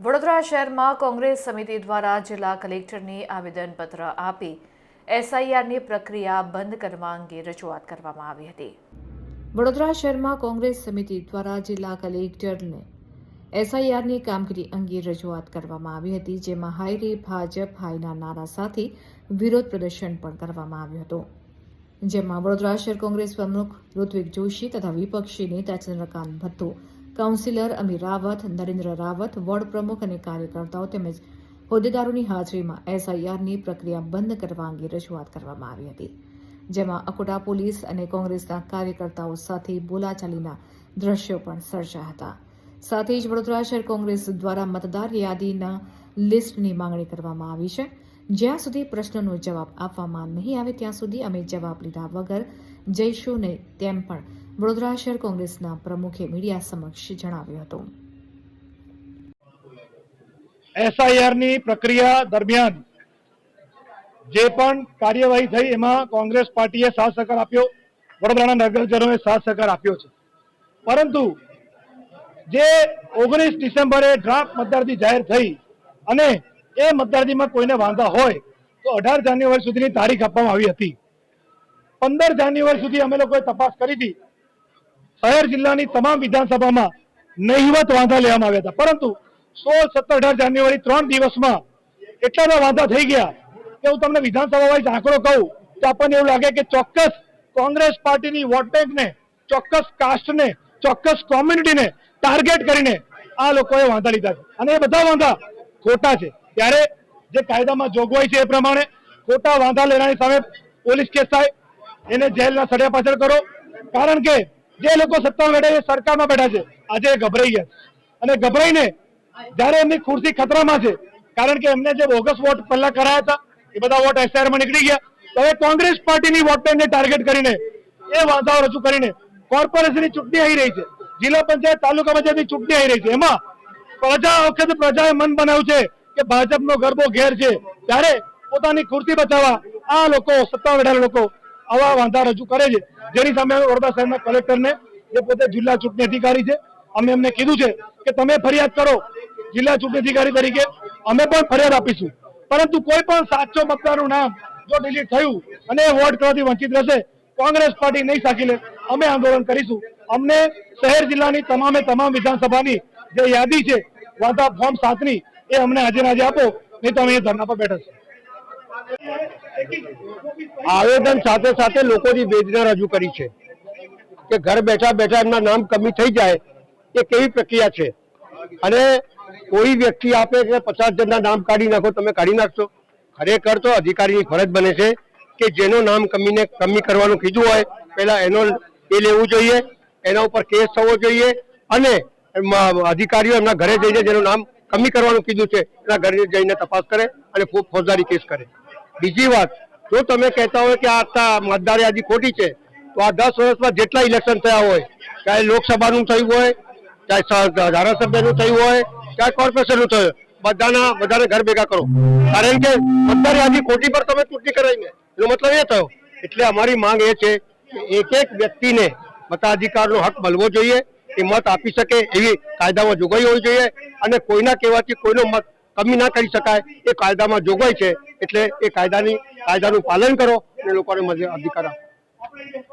વડોદરા શહેરમાં કોંગ્રેસ સમિતિ દ્વારા જિલ્લા કલેક્ટરને આવેદનપત્ર આપી એસઆઈઆરની પ્રક્રિયા બંધ કરવા અંગે રજૂઆત કરવામાં આવી હતી. વડોદરા શહેરમાં કોંગ્રેસ સમિતિ દ્વારા જિલ્લા કલેક્ટરને એસઆઈઆરની કામગીરી અંગે રજૂઆત કરવામાં આવી હતી, જેમાં હાઈ ભાજપ હાઈના નારા સાથે વિરોધ પ્રદર્શન પણ કરવામાં આવ્યું હતું. જેમાં વડોદરા શહેર કોંગ્રેસ પ્રમુખ ઋત્વિક જોશી તથા વિપક્ષી નેતા ચંદ્રકાંત ભટ્ટો કાઉન્સિલર અમીર રાવત, નરેન્દ્ર રાવત, વોર્ડ પ્રમુખ અને કાર્યકર્તાઓ તેમજ હોદ્દેદારોની હાજરીમાં એસઆઈઆરની પ્રક્રિયા બંધ કરવા અંગે રજૂઆત કરવામાં આવી હતી. જેમાં અકોટા પોલીસ અને કોંગ્રેસના કાર્યકર્તાઓ સાથે બોલાચાલીના દ્રશ્યો પણ સર્જા હતા. સાથે જ વડોદરા શહેર કોંગ્રેસ દ્વારા મતદાર યાદીના લિસ્ટની માંગણી કરવામાં આવી છે. જ્યાં સુધી પ્રશ્નનો જવાબ આપવામાં નહીં આવે ત્યાં સુધી અમે જવાબ લીધા વગર જઈશું નહીં તેમ પણ વડોદરા શહેર કોંગ્રેસના પ્રમુખે મીડિયા સમક્ષ જણાવ્યું હતું. એસઆઈઆરની પ્રક્રિયા દરમિયાન જે પણ કાર્યવાહી થઈ એમાં કોંગ્રેસ પાર્ટીએ સાથ સહકાર આપ્યો, વડોદરાના નગરજનોએ સાથ સહકાર આપ્યો છે. પરંતુ જે ઓગણીસ ડિસેમ્બરે ડ્રાફ્ટ મતદારથી જાહેર થઈ અને એ મતદારથીમાં કોઈને વાંધા હોય, તો અઢાર જાન્યુઆરી સુધીની તારીખ આપવામાં આવી હતી. પંદર જાન્યુઆરી સુધી અમે લોકોએ તપાસ કરી હતી. શહેર જિલ્લાની તમામ વિધાનસભામાં નહિવત વાંધા લેવામાં આવ્યા હતા. પરંતુ સોળ, સત્તર, અઢાર જાન્યુઆરી ત્રણ દિવસમાં એટલા બધા વાંધા થઈ ગયા કે હું તમને વિધાનસભા વાઇઝ આંકડો કહું તો આપણને એવું લાગે કે ચોક્કસ કોંગ્રેસ પાર્ટીની વોટ ચોક્કસ કાસ્ટને, ચોક્કસ કોમ્યુનિટીને ટાર્ગેટ કરીને આ લોકોએ વાંધા લીધા છે. અને એ બધા વાંધા ખોટા છે. ત્યારે જે કાયદામાં જોગવાઈ છે એ પ્રમાણે ખોટા વાંધા લેનારી સામે પોલીસ કેસ થાય, એને જેલના સળિયા પાછળ કરો. કારણ કે જે લોકો સત્તામાં બેઠા છે સરકારમાં બેઠા છે, આજે ગભરાઈ ગયા. અને ગભરાઈને જ્યારે એમની ખુરશી ખતરામાં છે, કારણ કે એમને જે બોગસ વોટ પહેલા કરાયા હતા, એ બધા વોટ SIR નીકળી ગયા. હવે કોંગ્રેસ પાર્ટીની વોટ ટાર્ગેટ કરીને, એ વાંધાઓ રજૂ કરીને કોર્પોરેશનની ચૂંટણી આવી રહી છે, જિલ્લા પંચાયત તાલુકા પંચાયતની ચૂંટણી આવી રહી છે. એમાં પ્રજા વખત વખતે પ્રજાએ મન બનાવ્યું છે કે ભાજપનો ગરબો ઘેર છે. ત્યારે પોતાની ખુરશી બચાવવા આ લોકો, સત્તા બેઠેલા લોકો આવા વાંધા રજૂ કરે છે. જેની સામે વડોદરા શહેરના કલેક્ટરને જે પોતે જિલ્લા ચૂંટણી અધિકારી છે. અમે એમને કીધું છે કે તમે ફરિયાદ કરો. જિલ્લા ચૂંટણી અધિકારી તરીકે અમે પણ ફરિયાદ આપીશું. પરંતુ કોઈ પણ સાચો મતદારનું નામ જો ડિલીટ થયું અને વોટ કરવાથી વંચિત રહેશે, કોંગ્રેસ પાર્ટી નહીં સાકી લે. અમે આંદોલન કરીશું. અમને શહેર જિલ્લાની તમામે તમામ વિધાનસભાની જે યાદી છે, વાંધા ફોર્મ સાતની, એ અમને આજે આજે આપો. નહીં તો અમે ધરણા પર બેઠા આવેદન સાથે સાથે લોકોની વેદના રજૂ કરી છે કે ઘર બેઠા બેઠા એમના નામ કમી થઈ જાય એ કેવી પ્રક્રિયા છે? અને કોઈ વ્યક્તિ આપે કે પચાસ જણના નામ કાઢી નાખો, તમે કાઢી નાખશો. ખરેખર તો અધિકારીની ફરજ બને છે કે જેનો નામ કમીને કમી કરવાનું કીધું હોય, પહેલા એનો એ લેવું જોઈએ, એના ઉપર કેસ થવો જોઈએ અને અધિકારીઓ એમના ઘરે જઈને જેનું નામ કમી કરવાનું કીધું છે, એના ઘરે જઈને તપાસ કરે અને ફોજદારી કેસ કરે. બીજી વાત, જો તમે કહેતા હોય કે આ મતદાર યાદી ખોટી છે, તો આ દસ વર્ષમાં જેટલા ઇલેક્શન થયા હોય, ચાહે લોકસભાનું થયું હોય, ચાહે ધારાસભ્યનું થયું હોય, ચાહે કોર્પોરેશનનું થયું બધાના, બધાને ઘર ભેગા કરો. કારણ કે મતદાર યાદી ખોટી પર તમે ચૂંટણી કરાવીને, એનો મતલબ એ થયો. એટલે અમારી માંગ એ છે કે એક એક વ્યક્તિને મતાધિકારનો હક મળવો જોઈએ, એ મત આપી શકે એવી કાયદામાં જોગવાઈ હોવી જોઈએ અને કોઈના કહેવાથી કોઈનો મત કમી ના કરી શકાય. એ કાયદામાં જોગવાઈ છે. એટલે એ કાયદાની, કાયદાનું પાલન કરો અને લોકોને અધિકાર આપો.